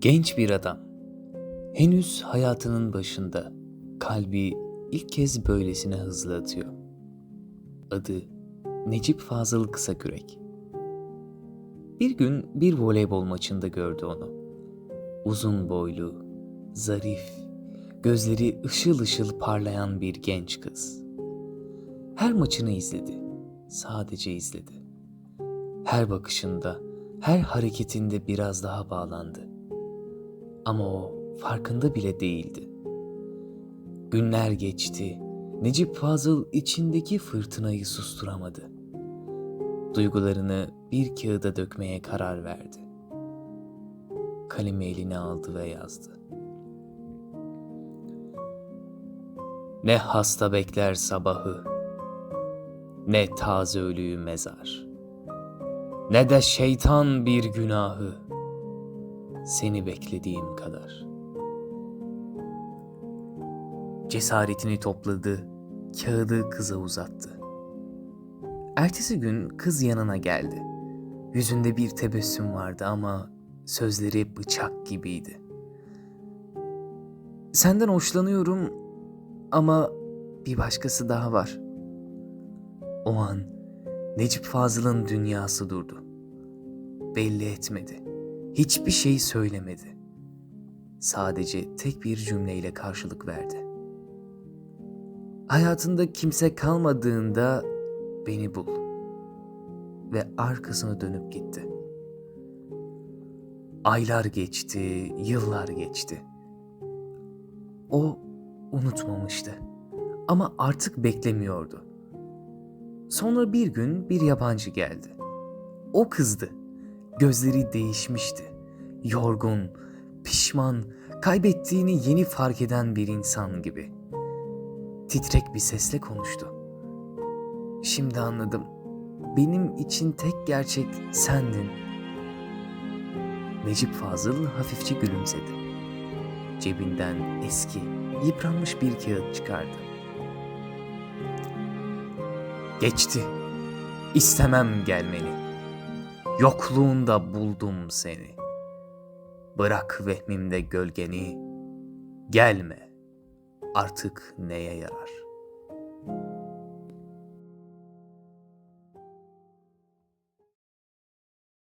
Genç bir adam. Henüz hayatının başında kalbi ilk kez böylesine hızlı atıyor. Adı Necip Fazıl Kısakürek. Bir gün bir voleybol maçında gördü onu. Uzun boylu, zarif, gözleri ışıl ışıl parlayan bir genç kız. Her maçını izledi. Sadece izledi. Her bakışında, her hareketinde biraz daha bağlandı. Ama o farkında bile değildi. Günler geçti. Necip Fazıl içindeki fırtınayı susturamadı. Duygularını bir kağıda dökmeye karar verdi. Kalemi eline aldı ve yazdı. Ne hasta bekler sabahı, ne taze ölüyü mezar, ne de şeytan bir günahı, seni beklediğim kadar. Cesaretini topladı, kağıdı kıza uzattı. Ertesi gün kız yanına geldi. Yüzünde bir tebessüm vardı ama sözleri bıçak gibiydi. Senden hoşlanıyorum ama bir başkası daha var. O an Necip Fazıl'ın dünyası durdu. Belli etmedi. Hiçbir şey söylemedi. Sadece tek bir cümleyle karşılık verdi. Hayatında kimse kalmadığında beni bul. Ve arkasını dönüp gitti. Aylar geçti, yıllar geçti. O unutmamıştı. Ama artık beklemiyordu. Sonra bir gün bir yabancı geldi. O kızdı. Gözleri değişmişti. Yorgun, pişman, kaybettiğini yeni fark eden bir insan gibi. Titrek bir sesle konuştu. Şimdi anladım. Benim için tek gerçek sendin. Necip Fazıl hafifçe gülümsedi. Cebinden eski, yıpranmış bir kağıt çıkardı. Geçti. İstemem gelmeni. Yokluğunda buldum seni. Bırak vehmimde gölgeni. Gelme. Artık neye yarar?